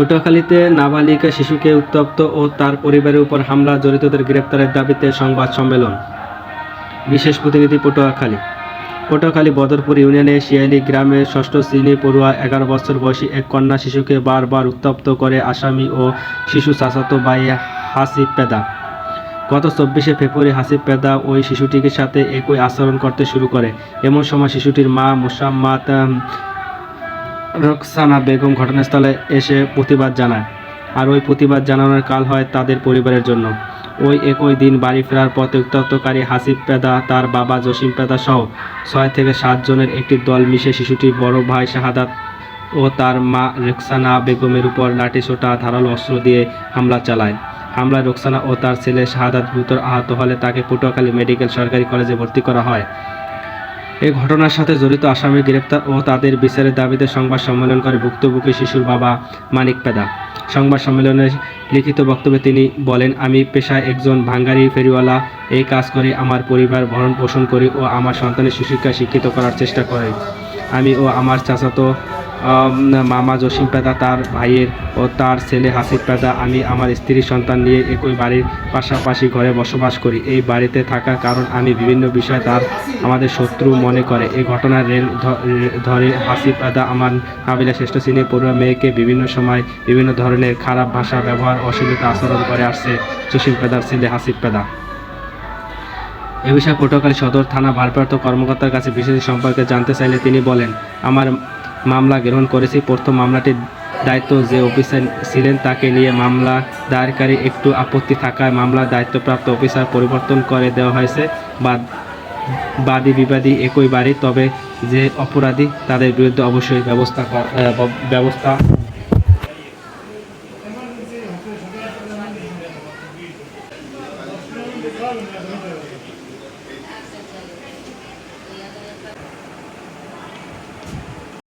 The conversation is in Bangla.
পটুয়াখালীতে নাবালিকা শিশুকে উত্তপ্ত ও তার পরিবারের উপর হামলা, জড়িতদের গ্রেপ্তারের দাবিতে সংবাদ সম্মেলন। বিশেষ প্রতিনিধি পটুয়াখালী। পটুয়াখালী বদরপুর ইউনিয়নের শিয়ালি গ্রামের ষষ্ঠ শ্রেণি পড়ুয়া এগারো বছর বয়সী এক কন্যা শিশুকে বারবার উত্তপ্ত করে আসামি ও শিশু চাচাতো ভাই হাসিব পেদা। গত চব্বিশে ফেব্রুয়ারি হাসিব পেদা ওই শিশুটির সাথে একই আচরণ করতে শুরু করে। এমন সময় শিশুটির মা মুসাম্মাত রোকসানা বেগম ঘটনাস্থলে এসে প্রতিবাদ জানায়। আর ওই প্রতিবাদ জানানোর কাল হয় তাদের পরিবারের জন্য। ওই একই দিন বাড়ি ফেরার পথে উত্তপ্তকারী হাসিব পেদা, তার বাবা জসিম পেদা সহ ছয় থেকে সাত জনের একটি দল মিশে শিশুটির বড় ভাই শাহাদাত ও তার মা রোকসানা বেগমের উপর লাঠিসোঁটা ধারালো অস্ত্র দিয়ে হামলা চালায়। হামলায় রোকসানা ও তার ছেলে শাহাদাত গুরুতর আহত হলে তাকে পটুয়াখালী মেডিকেল সরকারি কলেজে ভর্তি করা হয়। এই ঘটনার সাথে জড়িত আসামি গ্রেপ্তার ও তাদের বিচারের দাবিতে সংবাদ সম্মেলন করে ভুক্তভোগী শিশুর বাবা মানিক পেদা। সংবাদ সম্মেলনে লিখিত বক্তব্যে তিনি বলেন, আমি পেশায় একজন ভাঙ্গারি, ফেরিওয়ালা এই কাজ করে আমার পরিবার ভরণ পোষণ করি ও আমার সন্তানের সুশিক্ষা শিক্ষিত করার চেষ্টা করে। আমি ও আমার চাচাতো মামা জসিম পেদা তার ভাইয়ের ও তার ছেলে হাসিফ পেদা, আমি আমার স্ত্রী সন্তান নিয়ে একই বাড়ির পাশাপাশি ঘরে বসবাস করি। এই বাড়িতে থাকার কারণ আমি বিভিন্ন বিষয়ে তার আমাদের শত্রু মনে করে। এই ঘটনার রেল ধরে হাসিফ পেদা আমার হাবিলা শ্রেষ্ঠ শ্রেণির পড়ুয়া মেয়েকে বিভিন্ন সময় বিভিন্ন ধরনের খারাপ ভাষা, ব্যবহার অসুবিধা আচরণ করে আসছে জসিম পেদার ছেলে হাসিফ পেদা। এ বিষয়ে পটুয়াখালী সদর থানা ভারপ্রাপ্ত কর্মকর্তার কাছে বিশেষ সম্পর্কে জানতে চাইলে তিনি বলেন, আমার মামলা গ্রহণ করেছি। প্রথম মামলাটির দায়িত্ব যে অফিসার ছিলেন তাকে নিয়ে মামলা দায়েরকারী একটু আপত্তি থাকায় মামলার দায়িত্বপ্রাপ্ত অফিসার পরিবর্তন করে দেওয়া হয়েছে। বা বাদী বিবাদী একই বাড়ি তবে যে অপরাধী তাদের বিরুদ্ধে অবশ্যই ব্যবস্থা কর- আহ, ব- ব্যবস্থা